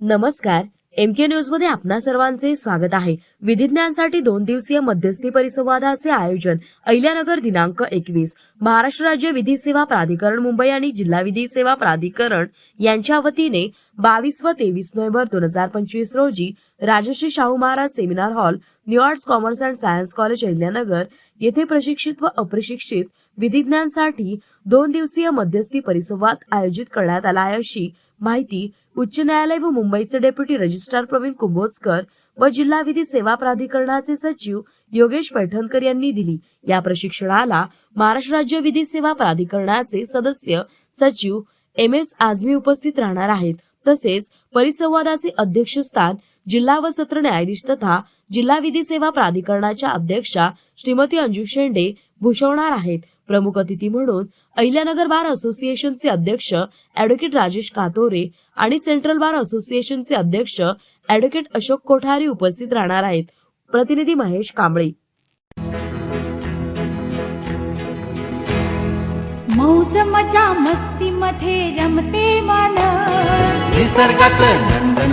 नमस्कार एम के न्यूजमध्ये आपणा सर्वांचे स्वागत आहे. विधिज्ञांसाठी दोन दिवसीय मध्यस्थी परिसंवादाचे आयोजन अहिल्यानगर दिनांक एकवीस महाराष्ट्र राज्य विधी सेवा प्राधिकरण मुंबई आणि जिल्हा विधी सेवा प्राधिकरण यांच्या वतीने बावीस व तेवीस नोव्हेंबर दोन हजार पंचवीस रोजी Rajashri Shahu Maharaj seminar hall new arts commerce and science college Ahilyanagar येथे प्रशिक्षित व अप्रशिक्षित विधिज्ञांसाठी दोन दिवसीय मध्यस्थी परिसंवाद आयोजित करण्यात आला आहे अशी माहिती उच्च न्यायालय व मुंबईचे डेप्युटी रजिस्ट्रार प्रवीण कुंभोजकर व जिल्हा विधी सेवा प्राधिकरणाचे सचिव योगेश पैठणकर यांनी दिली. या प्रशिक्षणाला महाराष्ट्र राज्य विधी सेवा प्राधिकरणाचे सदस्य सचिव एम एस आझमी उपस्थित राहणार आहेत. तसेच परिसंवादाचे अध्यक्षस्थान जिल्हा व सत्र न्यायाधीश तथा जिल्हा विधी सेवा प्राधिकरणाच्या अध्यक्षा श्रीमती अंजू शेंडे भूषवणार आहेत. प्रमुख अतिथी म्हणून अहिल्यानगर बार असोसिएशनचे अध्यक्ष अॅडव्होकेट राजेश कातोरे आणि सेंट्रल बार असोसिएशनचे अध्यक्ष अॅडव्होकेट अशोक कोठारी उपस्थित राहणार आहेत. प्रतिनिधी महेश कांबळे. मौज मजा मस्ती मध्ये रमते मन निसर्गात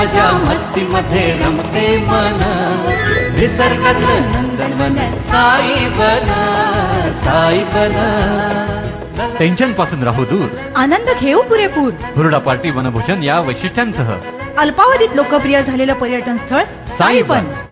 मौज मजा मस्ती मध्ये रमते मन. निसर्गात नंदनवन साई बन साई बन. टेन्शनपासून राहू दूर. आनंद घेऊ पुरेपूर. हुरडा पार्टी वनभूषण या वैशिष्ट्यांसह. अल्पावधीत लोकप्रिय झालेलं पर्यटन स्थळ साईबन